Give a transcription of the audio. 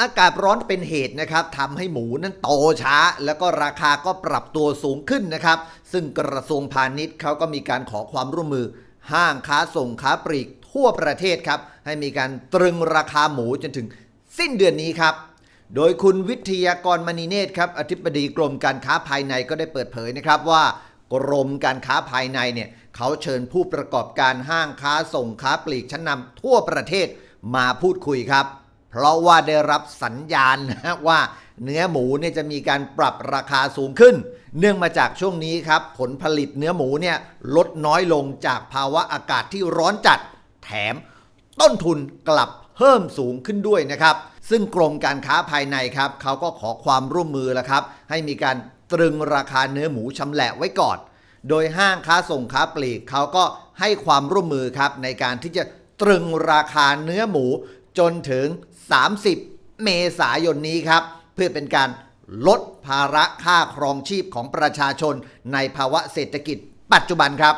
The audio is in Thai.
อากาศร้อนเป็นเหตุนะครับทำให้หมูนั้นโตช้า แล้วก็ราคาก็ปรับตัวสูงขึ้นนะครับ ซึ่งกระทรวงพาณิชย์เขาก็มีการขอความร่วมมือ ห้างค้าส่งค้าปลีกทั่วประเทศครับ ให้มีการตรึงราคาหมูจนถึงสิ้นเดือนนี้ครับ โดยคุณวิทยากรมณีเนตรครับอธิบดีกรมการค้าภายในก็ได้เปิดเผยนะครับว่ากรมการค้าภายในเนี่ยเขาเชิญผู้ประกอบการห้างค้าส่งค้าปลีกชั้นนำทั่วประเทศมาพูดคุยครับ เพราะว่าได้รับสัญญาณนะว่าเนื้อหมูเนี่ยจะมีการปรับราคาสูงขึ้น เนื่องมาจากช่วงนี้ครับ ผลผลิตเนื้อหมูเนี่ยลดน้อยลงจากภาวะอากาศที่ร้อนจัด แถมต้นทุนกลับเพิ่มสูงขึ้นด้วยนะครับ ซึ่งกรมการค้าภายในครับเขาก็ขอความร่วมมือแล้วครับ ให้มีการตรึงราคาเนื้อหมูชำแหละไว้ก่อน โดยห้างค้าส่งค้าปลีกเขาก็ให้ความร่วมมือครับในการที่จะตรึงราคาเนื้อหมู จนถึง 30 เมษายนนี้ครับ เพื่อเป็นการลดภาระค่าครองชีพของประชาชนในภาวะเศรษฐกิจปัจจุบันครับ